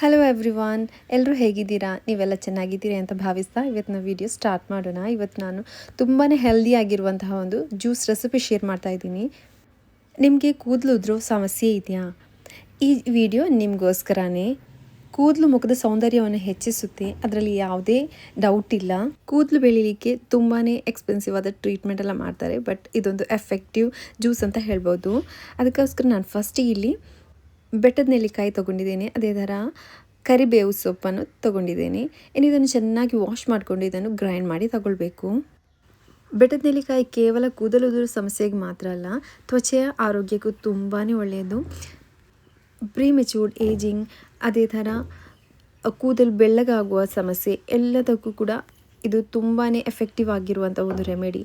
Hello everyone ಎಲ್ಲರೂ ಹೇಗಿದ್ದೀರಾ? ನೀವೆಲ್ಲ ಚೆನ್ನಾಗಿದ್ದೀರಿ ಅಂತ ಭಾವಿಸ್ತಾ ಇವತ್ತು ನಾವು ವಿಡಿಯೋ ಸ್ಟಾರ್ಟ್ ಮಾಡೋಣ. ಇವತ್ತು ನಾನು ತುಂಬಾ ಹೆಲ್ದಿಯಾಗಿರುವಂತಹ ಒಂದು ಜ್ಯೂಸ್ ರೆಸಿಪಿ ಶೇರ್ ಮಾಡ್ತಾ ಇದ್ದೀನಿ. ನಿಮಗೆ ಕೂದಲು ಉದ್ರೋ ಸಮಸ್ಯೆ ಇದೆಯಾ? ಈ ವಿಡಿಯೋ ನಿಮಗೋಸ್ಕರನೇ ಕೂದಲು ಮುಖದ ಸೌಂದರ್ಯವನ್ನು ಹೆಚ್ಚಿಸುತ್ತೆ. ಅದರಲ್ಲಿ ಯಾವುದೇ ಡೌಟ್ ಇಲ್ಲ. ಕೂದಲು ಬೆಳೀಲಿಕ್ಕೆ ತುಂಬಾ ಎಕ್ಸ್ಪೆನ್ಸಿವ್ ಆದ ಟ್ರೀಟ್ಮೆಂಟ್ ಎಲ್ಲ ಮಾಡ್ತಾರೆ. ಬಟ್ ಇದೊಂದು ಎಫೆಕ್ಟಿವ್ ಜ್ಯೂಸ್ ಅಂತ ಹೇಳ್ಬೋದು. ಅದಕ್ಕೋಸ್ಕರ ನಾನು ಫಸ್ಟ್ ಇಲ್ಲಿ ಬೆಟ್ಟದ ನೆಲ್ಲಿಕಾಯಿ ತೊಗೊಂಡಿದ್ದೀನಿ, ಅದೇ ಥರ ಕರಿಬೇವು ಸೊಪ್ಪನ್ನು ತೊಗೊಂಡಿದ್ದೀನಿ. ಇನ್ನು ಇದನ್ನು ಚೆನ್ನಾಗಿ ವಾಶ್ ಮಾಡಿಕೊಂಡು ಇದನ್ನು ಗ್ರೈಂಡ್ ಮಾಡಿ ತಗೊಳ್ಬೇಕು. ಬೆಟ್ಟದ ನೆಲ್ಲಿಕಾಯಿ ಕೇವಲ ಕೂದಲುದುರು ಸಮಸ್ಯೆಗೆ ಮಾತ್ರ ಅಲ್ಲ, ತ್ವಚೆಯ ಆರೋಗ್ಯಕ್ಕೂ ತುಂಬಾ ಒಳ್ಳೆಯದು. ಪ್ರೀಮೆಚೂರ್ಡ್ ಏಜಿಂಗ್ ಅದೇ ಥರ ಕೂದಲು ಬೆಳ್ಳಗಾಗುವ ಸಮಸ್ಯೆ ಎಲ್ಲದಕ್ಕೂ ಕೂಡ ಇದು ತುಂಬಾ ಎಫೆಕ್ಟಿವ್ ಆಗಿರುವಂಥ ಒಂದು ರೆಮಿಡಿ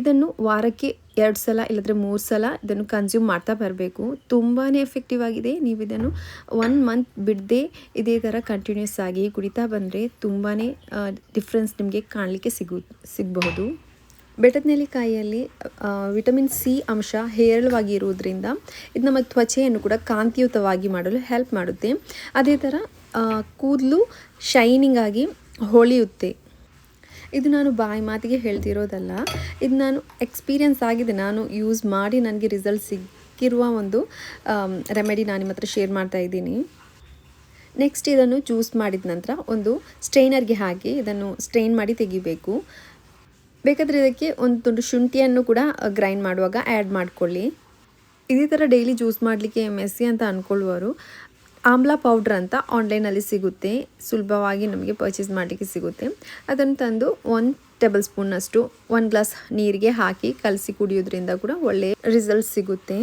ಇದನ್ನು ವಾರಕ್ಕೆ ಎರಡು ಸಲ ಇಲ್ಲದ್ರೆ ಮೂರು ಸಲ ಇದನ್ನು ಕನ್ಸ್ಯೂಮ್ ಮಾಡ್ತಾ ಬರಬೇಕು. ತುಂಬಾ ಎಫೆಕ್ಟಿವ್ ಆಗಿದೆ. ನೀವು ಇದನ್ನು ಒನ್ ಮಂತ್ ಬಿಡದೆ ಇದೇ ಥರ ಕಂಟಿನ್ಯೂಸ್ ಆಗಿ ಕುಡಿತಾ ಬಂದರೆ ತುಂಬಾ ಡಿಫ್ರೆನ್ಸ್ ನಿಮಗೆ ಕಾಣಲಿಕ್ಕೆ ಸಿಗು, ಸಿಗಬಹುದು. ಬೆಟ್ಟದ ನೆಲ್ಲಿಕಾಯಿಯಲ್ಲಿ ವಿಟಮಿನ್ ಸಿ ಅಂಶ ಹೇರಳವಾಗಿ ಇರುವುದರಿಂದ ಇದು ನಮ್ಮ ತ್ವಚೆಯನ್ನು ಕೂಡ ಕಾಂತಿಯುತವಾಗಿ ಮಾಡಲು ಹೆಲ್ಪ್ ಮಾಡುತ್ತೆ. ಅದೇ ಥರ ಕೂದಲು ಶೈನಿಂಗ್ ಆಗಿ ಹೊಳೆಯುತ್ತೆ. ಇದು ನಾನು ಬಾಯಿ ಮಾತಿಗೆ ಹೇಳ್ತಿರೋದಲ್ಲ, ಇದು ನಾನು ಎಕ್ಸ್ಪೀರಿಯನ್ಸ್ ಆಗಿದೆ. ನಾನು ಯೂಸ್ ಮಾಡಿ ನನಗೆ ರಿಸಲ್ಟ್ ಸಿಕ್ಕಿರುವ ಒಂದು ರೆಮೆಡಿ ನಾನು ನಿಮ್ಮ ಹತ್ರ ಶೇರ್ ಮಾಡ್ತಾ ಇದ್ದೀನಿ. ನೆಕ್ಸ್ಟ್ ಇದನ್ನು ಜ್ಯೂಸ್ ಮಾಡಿದ ನಂತರ ಒಂದು ಸ್ಟ್ರೈನರ್ಗೆ ಹಾಕಿ ಇದನ್ನು ಸ್ಟ್ರೈನ್ ಮಾಡಿ ತೆಗಿಬೇಕು. ಬೇಕಾದರೆ ಇದಕ್ಕೆ ಒಂದು ತುಂಡು ಶುಂಠಿಯನ್ನು ಕೂಡ ಗ್ರೈಂಡ್ ಮಾಡುವಾಗ ಆ್ಯಡ್ ಮಾಡಿಕೊಳ್ಳಿ. ಇದೇ ಥರ ಡೈಲಿ ಜ್ಯೂಸ್ ಮಾಡಲಿಕ್ಕೆ ಮೆಸ್ಸಿ ಅಂತ ಅಂದ್ಕೊಳ್ಳುವವರು ಆಮ್ಲ ಪೌಡ್ರ್ ಅಂತ ಆನ್ಲೈನಲ್ಲಿ ಸಿಗುತ್ತೆ. ಸುಲಭವಾಗಿ ನಮಗೆ ಪರ್ಚೇಸ್ ಮಾಡಲಿಕ್ಕೆ ಸಿಗುತ್ತೆ. ಅದನ್ನು ತಂದು ಒಂದು ಟೇಬಲ್ ಸ್ಪೂನಷ್ಟು ಒಂದು ಗ್ಲಾಸ್ ನೀರಿಗೆ ಹಾಕಿ ಕಲಸಿ ಕುಡಿಯೋದ್ರಿಂದ ಕೂಡ ಒಳ್ಳೆಯ ರಿಸಲ್ಟ್ ಸಿಗುತ್ತೆ.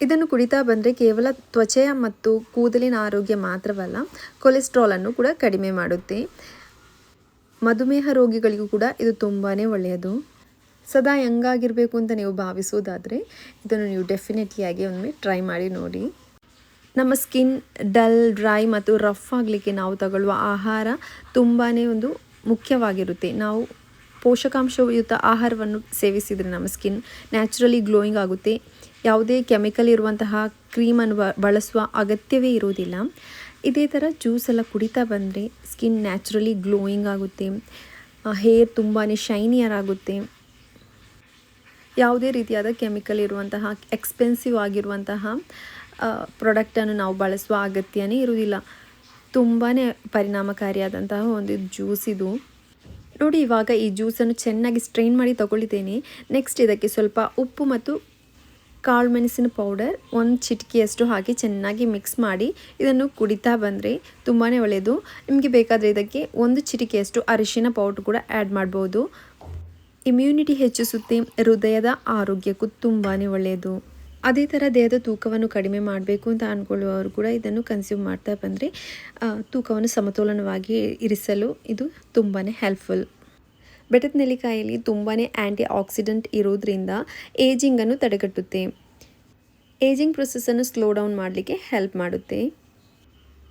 ಇದನ್ನು ಕುಡಿತಾ ಬಂದರೆ ಕೇವಲ ತ್ವಚೆಯ ಮತ್ತು ಕೂದಲಿನ ಆರೋಗ್ಯ ಮಾತ್ರವಲ್ಲ ಕೊಲೆಸ್ಟ್ರಾಲನ್ನು ಕೂಡ ಕಡಿಮೆ ಮಾಡುತ್ತೆ. ಮಧುಮೇಹ ರೋಗಿಗಳಿಗೂ ಕೂಡ ಇದು ತುಂಬಾ ಒಳ್ಳೆಯದು. ಸದಾ ಹೆಂಗಾಗಿರಬೇಕು ಅಂತ ನೀವು ಭಾವಿಸೋದಾದರೆ ಇದನ್ನು ನೀವು ಡೆಫಿನೆಟ್ಲಿಯಾಗಿ ಒಮ್ಮೆ ಟ್ರೈ ಮಾಡಿ ನೋಡಿ. ನಮ್ಮ ಸ್ಕಿನ್ ಡಲ್, ಡ್ರೈ ಮತ್ತು ರಫ್ ಆಗಲಿಕ್ಕೆ ನಾವು ತಗೊಳ್ಳುವ ಆಹಾರ ತುಂಬಾ ಒಂದು ಮುಖ್ಯವಾಗಿರುತ್ತೆ. ನಾವು ಪೋಷಕಾಂಶಯುತ ಆಹಾರವನ್ನು ಸೇವಿಸಿದರೆ ನಮ್ಮ ಸ್ಕಿನ್ ನ್ಯಾಚುರಲಿ ಗ್ಲೋಯಿಂಗ್ ಆಗುತ್ತೆ. ಯಾವುದೇ ಕೆಮಿಕಲ್ ಇರುವಂತಹ ಕ್ರೀಮನ್ನು ಬಳಸುವ ಅಗತ್ಯವೇ ಇರೋದಿಲ್ಲ ಇದೇ ಥರ ಜ್ಯೂಸ್ ಎಲ್ಲ ಕುಡಿತಾ ಬಂದರೆ ಸ್ಕಿನ್ ನ್ಯಾಚುರಲಿ ಗ್ಲೋಯಿಂಗ್ ಆಗುತ್ತೆ. ಹೇರ್ ತುಂಬಾ ಶೈನಿಯರ್ ಆಗುತ್ತೆ. ಯಾವುದೇ ರೀತಿಯಾದ ಕೆಮಿಕಲ್ ಇರುವಂತಹ, ಎಕ್ಸ್ಪೆನ್ಸಿವ್ ಆಗಿರುವಂತಹ ಪ್ರಾಡಕ್ಟನ್ನು ನಾವು ಬಳಸುವ ಅಗತ್ಯನೇ ಇರುವುದಿಲ್ಲ. ತುಂಬಾ ಪರಿಣಾಮಕಾರಿಯಾದಂತಹ ಒಂದು ಜ್ಯೂಸ್ ಇದು. ನೋಡಿ, ಇವಾಗ ಈ ಜ್ಯೂಸನ್ನು ಚೆನ್ನಾಗಿ ಸ್ಟ್ರೈನ್ ಮಾಡಿ ತಗೊಳ್ಳಿದ್ದೇನೆ. ನೆಕ್ಸ್ಟ್ ಇದಕ್ಕೆ ಸ್ವಲ್ಪ ಉಪ್ಪು ಮತ್ತು ಕಾಳು ಮೆಣಸಿನ ಪೌಡರ್ ಒಂದು ಚಿಟಿಕೆಯಷ್ಟು ಹಾಕಿ ಚೆನ್ನಾಗಿ ಮಿಕ್ಸ್ ಮಾಡಿ ಇದನ್ನು ಕುಡಿತಾ ಬಂದರೆ ತುಂಬಾ ಒಳ್ಳೆಯದು. ನಿಮಗೆ ಬೇಕಾದರೆ ಇದಕ್ಕೆ ಒಂದು ಚಿಟಿಕೆಯಷ್ಟು ಅರಿಶಿನ ಪೌಡರ್ ಕೂಡ ಆ್ಯಡ್ ಮಾಡ್ಬೋದು. ಇಮ್ಯುನಿಟಿ ಹೆಚ್ಚಿಸುತ್ತೆ, ಹೃದಯದ ಆರೋಗ್ಯಕ್ಕೂ ತುಂಬಾ ಒಳ್ಳೆಯದು. ಅದೇ ಥರ ದೇಹದ ತೂಕವನ್ನು ಕಡಿಮೆ ಮಾಡಬೇಕು ಅಂತ ಅಂದ್ಕೊಳ್ಳುವವರು ಕೂಡ ಇದನ್ನು ಕನ್ಸ್ಯೂಮ್ ಮಾಡ್ತಾ ಬಂದರೆ ತೂಕವನ್ನು ಸಮತೋಲನವಾಗಿ ಇರಿಸಲು ಇದು ತುಂಬಾ ಹೆಲ್ಪ್ಫುಲ್ ಬೆಟ್ಟದ ನೆಲ್ಲಿಕಾಯಲ್ಲಿ ತುಂಬಾ ಆ್ಯಂಟಿ ಆಕ್ಸಿಡೆಂಟ್ ಇರೋದ್ರಿಂದ ಏಜಿಂಗನ್ನು ತಡೆಗಟ್ಟುತ್ತೆ. ಏಜಿಂಗ್ ಪ್ರೊಸೆಸನ್ನು ಸ್ಲೋ ಡೌನ್ ಮಾಡಲಿಕ್ಕೆ ಹೆಲ್ಪ್ ಮಾಡುತ್ತೆ.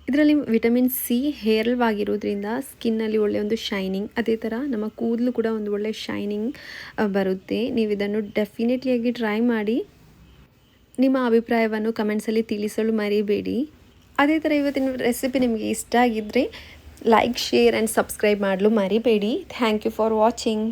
ಇದರಲ್ಲಿ ವಿಟಮಿನ್ ಸಿ ಹೇರಳವಾಗಿರೋದ್ರಿಂದ ಸ್ಕಿನ್ನಲ್ಲಿ ಒಳ್ಳೆಯ ಒಂದು ಶೈನಿಂಗ್ ಅದೇ ಥರ ನಮ್ಮ ಕೂದಲು ಕೂಡ ಒಂದು ಒಳ್ಳೆಯ ಶೈನಿಂಗ್ ಬರುತ್ತೆ. ನೀವು ಇದನ್ನು ಡೆಫಿನೆಟ್ಲಿಯಾಗಿ ಟ್ರೈ ಮಾಡಿ. ನಿಮ್ಮ ಅಭಿಪ್ರಾಯವನ್ನು ಕಮೆಂಟ್ಸಲ್ಲಿ ತಿಳಿಸಲು ಮರಿಬೇಡಿ. ಅದೇ ಥರ ಇವತ್ತಿನ ರೆಸಿಪಿ ನಿಮಗೆ ಇಷ್ಟ ಆಗಿದ್ದರೆ ಲೈಕ್ ಶೇರ್ ಆ್ಯಂಡ್ ಸಬ್ಸ್ಕ್ರೈಬ್ ಮಾಡಲು ಮರಿಬೇಡಿ. Thank you for watching